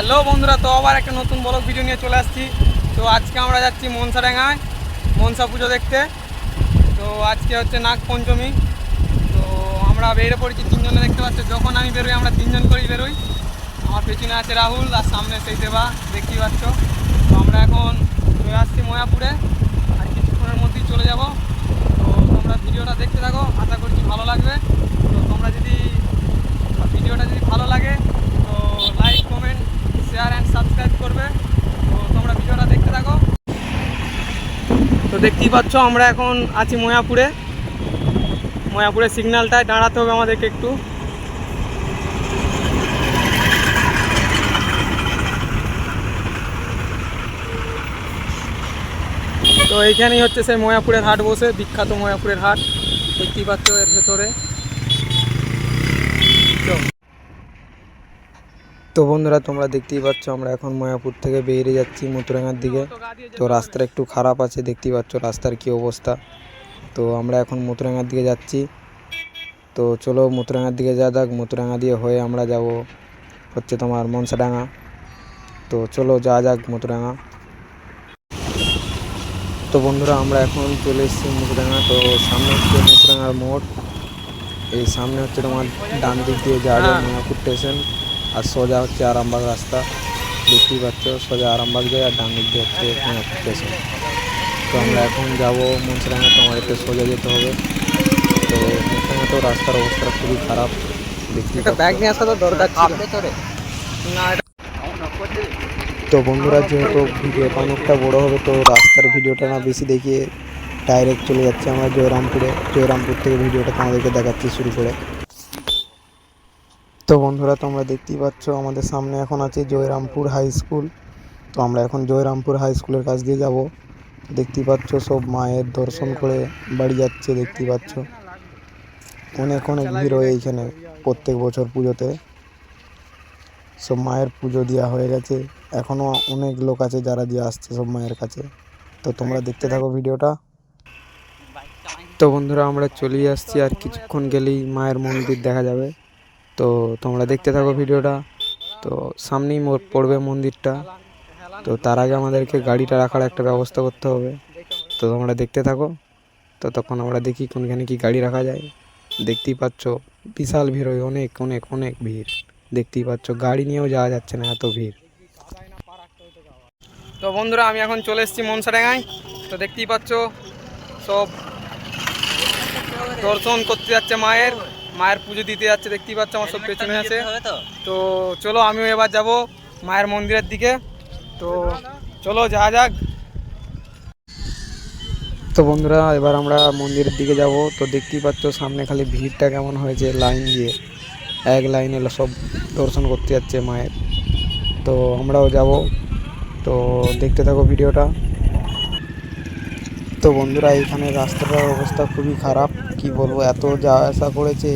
Hello বন্ধুরা, তো আবার একটা নতুন ব্লগ ভিডিও নিয়ে চলে আসছি। তো আজকে আমরা যাচ্ছি মনসাডাঙ্গায়, মনসা পুজো দেখতে। তো আজকে হচ্ছে নাগ পঞ্চমী তো আমরা বেরিয়ে পড়েছি তিনজনে দেখতে পাচ্ছ, যখন আমি বেরোই আমরা তিনজন করেই বেরোই। আমার পেছনে আছে রাহুল আর সামনে সেই দেবা, দেখতেই পাচ্ছ। তো আমরা এখন চলে আসছি ময়াপুরে, আর কিছুক্ষণের মধ্যেই চলে যাব। তো তোমরা ভিডিওটা দেখতে থাকো, আশা করছি ভালো লাগবে। তো তোমরা যদি ভিডিওটা যদি ভালো লাগে, তো like comment share and subscribe করবে তো তোমরা ভিডিওটা দেখতে থাকো তো দেখতেই পাচ্ছ, আমরা এখন আছি ময়াপুরে। ময়াপুরের সিগন্যালটায়, দাঁড়াতে হবে আমাদেরকে একটু। তো এইখানেই হচ্ছে সেই ময়াপুরের হাট বসে, বিখ্যাত ময়াপুরের হাট। দেখতেই পাচ্ছ এর ভেতরে তো বন্ধুরা তোমরা দেখতেই পাচ্ছ আমরা এখন মায়াপুর থেকে বেরিয়ে যাচ্ছি মথুরাঙ্গার দিকে। তো রাস্তাটা একটু খারাপ আছে দেখতেই পাচ্ছ রাস্তার কি অবস্থা। তো আমরা এখন মথুরাঙ্গার দিকে যাচ্ছি। তো চলো মথুরাঙ্গার দিকে যা যাক মথুরাঙ্গা দিয়ে হয়ে আমরা যাব হচ্ছে তোমার মনসাডাঙ্গা। তো চলো যা যাক মথুরাঙ্গা। তো বন্ধুরা আমরা এখন চলে এসেছি মথুরাঙ্গা। তো সামনে হচ্ছে মথুরাঙ্গার মোড়। এই সামনে হচ্ছে তোমার ডান দিক দিয়ে যাওয়া যায় হ্যাঁ। মায়াপুর স্টেশন। আর সোজা হচ্ছে আরামবাগ রাস্তা দেখতেই পাচ্ছ সোজা আরামবাগ যায় আর ডান দিক দিয়ে হচ্ছে মায়াপুর স্টেশন তো আমরা এখন যাব মনসরাঙ্গা তো আমাদেরকে সোজা যেতে হবে তো মনসরাঙ্গাতেও রাস্তার অবস্থা খুবই খারাপ দেখতেই একটা ব্যাগ পাচ্ছ। নিয়ে আসা তো দরকার ছিল না এটা তো বন্ধুরা যেহেতু ভিডিওটা অনেকটা বড় হবে তো রাস্তার ভিডিওটা না বেশি দেখিয়ে ডাইরেক্ট চলে যাচ্ছে আমরা জয়রামপুরে জয়রামপুর থেকে ভিডিওটা তোমাদেরকে দেখাচ্ছি শুরু করে তো বন্ধুরা, তোমরা দেখতেই পাচ্ছ আমাদের সামনে এখন আছে জয়রামপুর হাই স্কুল। তো আমরা এখন জয়রামপুর হাই স্কুলের কাছ দিয়ে যাব। দেখতেই পাচ্ছ সব মায়ের দর্শন করে বাড়ি যাচ্ছে, দেখতেই পাচ্ছ। অনেক অনেক ভিড় হয় এইখানে প্রত্যেক বছর পুজোতে। সব মায়ের পুজো দেওয়া হয়ে গেছে। এখনও অনেক লোক আছে যারা দিয়ে আসছে সব মায়ের কাছে। তো তোমরা দেখতে থাকো ভিডিওটা। তো বন্ধুরা, আমরা চলেই আসছি আর কিছুক্ষণ গেলেই মায়ের মন্দির দেখা যাবে। তো তোমরা দেখতে থাকো ভিডিওটা। তো সামনেই পড়বে মন্দিরটা। তো তার আগে আমাদেরকে গাড়িটা রাখার একটা ব্যবস্থা করতে হবে। তো তোমরা দেখতে থাকো। তো তখন আমরা দেখি কোনখানে কি গাড়ি রাখা যায়। দেখতেই পাচ্ছ বিশাল ভিড় হয় অনেক অনেক অনেক ভিড়। দেখতেই পাচ্ছ গাড়ি নিয়েও যাওয়া যাচ্ছে না এত ভিড়। তো বন্ধুরা, আমি এখন চলে এসেছি মনসাডাঙ্গায়। তো দেখতেই পাচ্ছ সব দর্শন করতে যাচ্ছে মায়ের। মায়ের পুজো দিতে যাচ্ছে দেখতেই পাচ্ছ আমার সব পেছনে আছে। তো? চলো আমিও এবার যাব মায়ের মন্দিরের দিকে। তো চলো যা যাক। তো বন্ধুরা এবার আমরা মন্দিরের দিকে যাব। তো দেখতেই পাচ্ছ সামনে খালি ভিড়টা কেমন হয়েছে লাইন দিয়ে। এক লাইনে সব দর্শন করতে যাচ্ছে মায়ের। তো আমরাও যাব। তো দেখতে থাকো ভিডিওটা। তো বন্ধুরা এখানে রাস্তাটার অবস্থা খুবই খারাপ। কি বলব, এত যাওয়া আসা করেছে,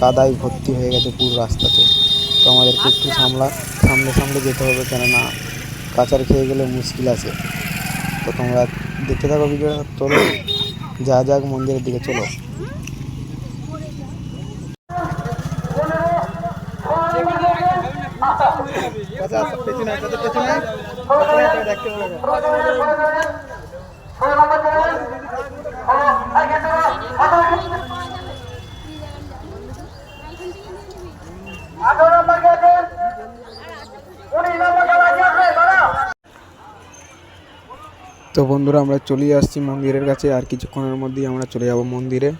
কাদায় ভর্তি হয়ে গেছে পুরো রাস্তাতে। তো আমাদেরকে একটু সামলা সামনে সামনে যেতে হবে, কেননা কাচার খেয়ে গেলে মুশকিল আছে। তো তোমরা দেখতে থাকো ভিডিওটা, চলো, যা যাক মন্দিরের দিকে, চলো। দেখতে তো বন্ধুরা, আমরা চলে আসছি মন্দিরের কাছে। আর কিছুক্ষণের মধ্যেই আমরা চলে যাব মন্দিরে।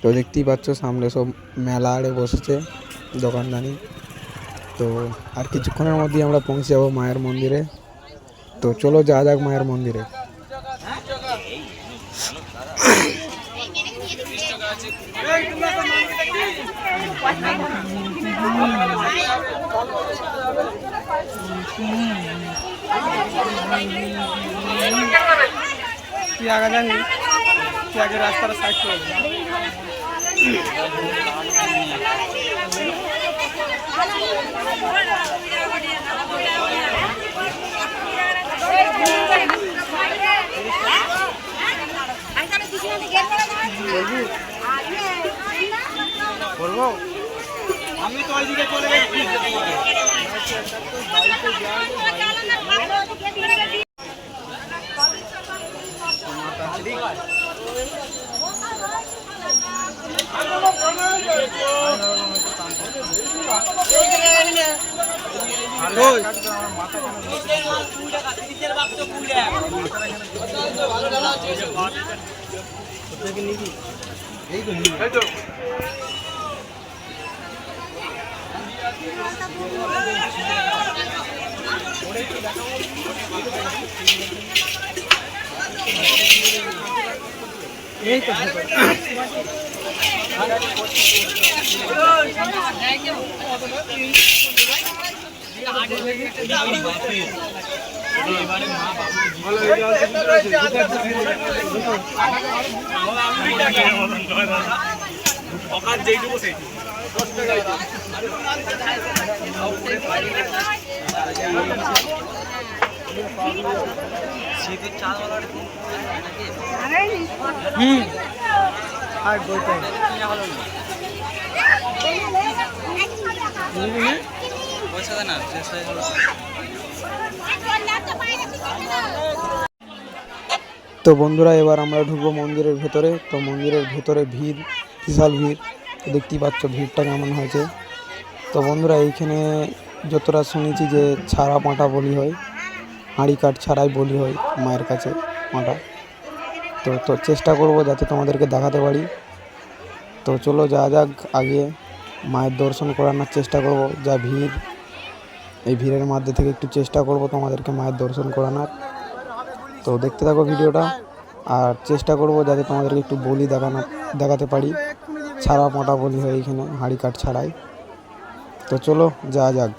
তো দেখতেই পাচ্ছ, সামনে সব মেলা আড়ে বসেছে দোকানদানি। তো আর কিছুক্ষণের মধ্যেই আমরা পৌঁছে যাব মায়ের মন্দিরে। তো চলো যা যাক মায়ের মন্দিরে। তুই আগে জানি তুই আগে রাস্তাটা সাইড করে দে। করব আমি তো ওইদিকে চলে গেছি। ওই। এই তো তো বন্ধুরা এবার আমরা ঢুকবো মন্দিরের ভেতরে। তো মন্দিরের ভেতরে ভিড় বিশাল ভিড়। দেখতেই পাচ্ছ ভিড়টা কেমন হয়েছে। তো বন্ধুরা, এইখানে যতটা শুনেছি যে ছাড়া পাঁটা বলি হয়, হাঁড়ি কাঠ ছাড়াই বলি হয় মায়ের কাছে পাঁটা তো তো চেষ্টা করব যাতে তোমাদেরকে দেখাতে পারি। তো চলো যা যাক আগে মায়ের দর্শন করানোর চেষ্টা করব, যা ভিড়। এই ভিড়ের মধ্যে থেকে একটু চেষ্টা করব তোমাদেরকে মায়ের দর্শন করানোর। তো দেখতে থাকো ভিডিওটা, আর চেষ্টা করব যাতে তোমাদেরকে একটু বলি দেখানো, দেখাতে পারি। ছাড়া মোটা বলি হয় এখানে হাঁড়ি কাঠ ছাড়াই। তো চলো যা যাক।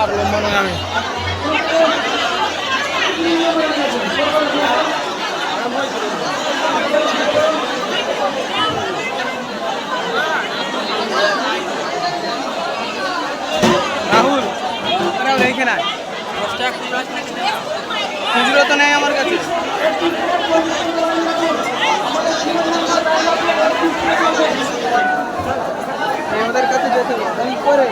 আর লম্বা নয় আমি রাহুল রাহুল এইখানে আয়। খুচরো তো নেই আমার কাছে। আমাদের কাছে যেতে করে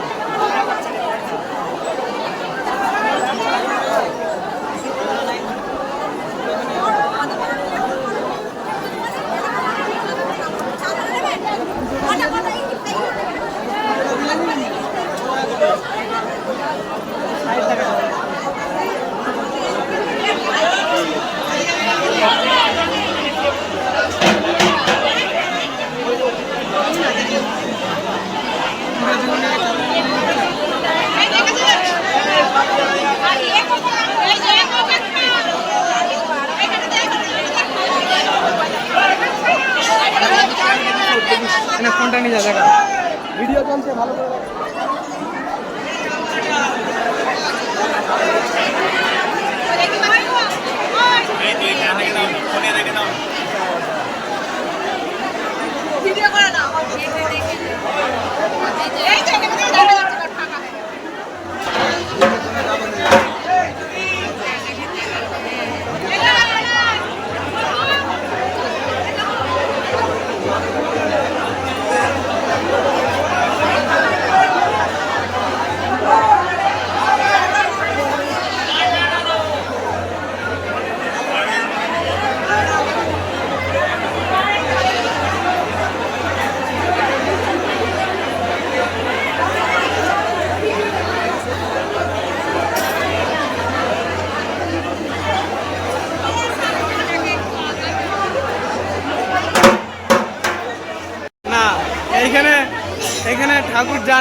ভিডিও চলছে ভালো করে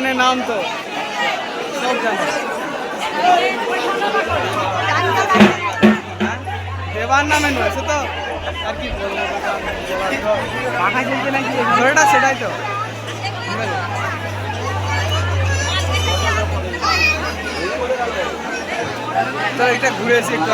জানে নাম তো। সব জানে। দেবার নামে নয় সে তো আর কি বলব? পাখা চলছে নাকি ঘোড়াটা সেটাই তো। তো এটা ঘুরে এসে একটু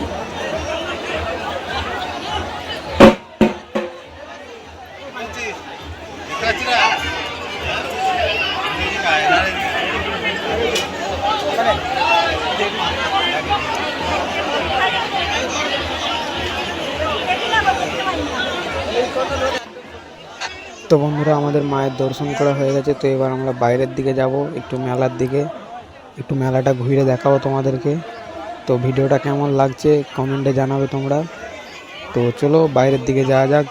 তো বন্ধুরা, আমাদের মায়ের দর্শন করা হয়ে গেছে, তো এবার আমরা বাইরের দিকে যাব, একটু মেলার দিকে। একটু মেলাটা ঘুরে দেখাবো তোমাদেরকে। তো ভিডিওটা কেমন লাগছে, কমেন্টে জানাবে তোমরা। তো চলো বাইরের দিকে যাওয়া যাক।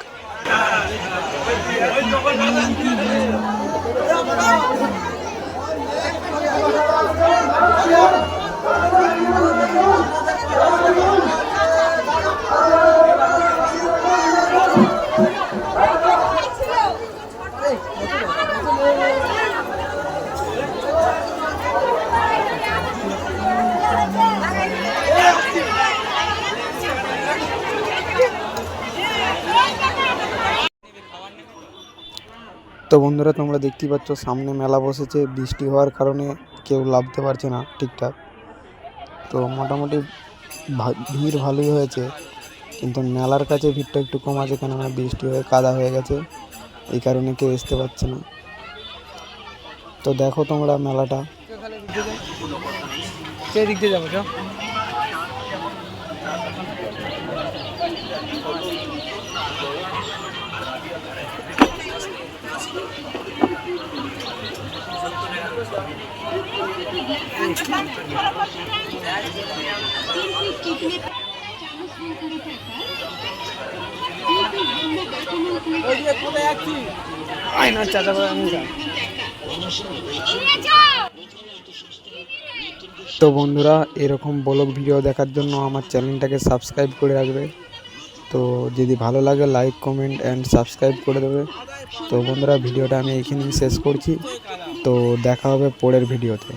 তো বন্ধুরা, তোমরা দেখতেই পাচ্ছ, সামনে মেলা বসেছে। বৃষ্টি হওয়ার কারণে কেউ লাভতে পারছে না ঠিকঠাক। তো মোটামুটি ভিড় ভালোই হয়েছে, কিন্তু মেলার কাছে ভিড়টা একটু কম আছে, কেননা বৃষ্টি হয়ে কাদা হয়ে গেছে, এই কারণে কেউ আসতে পারছে না। তো দেখো তোমরা মেলাটা। দিক দিয়ে যাব? তো বন্ধুরা, এরকম ব্লগ ভিডিও দেখার জন্য আমার চ্যানেলটাকে সাবস্ক্রাইব করে রাখবে। তো যদি ভালো লাগে লাইক কমেন্ট অ্যান্ড সাবস্ক্রাইব করে দেবে। তো বন্ধুরা, ভিডিওটা আমি এখানেই শেষ করছি। তো দেখা হবে পরের ভিডিওতে।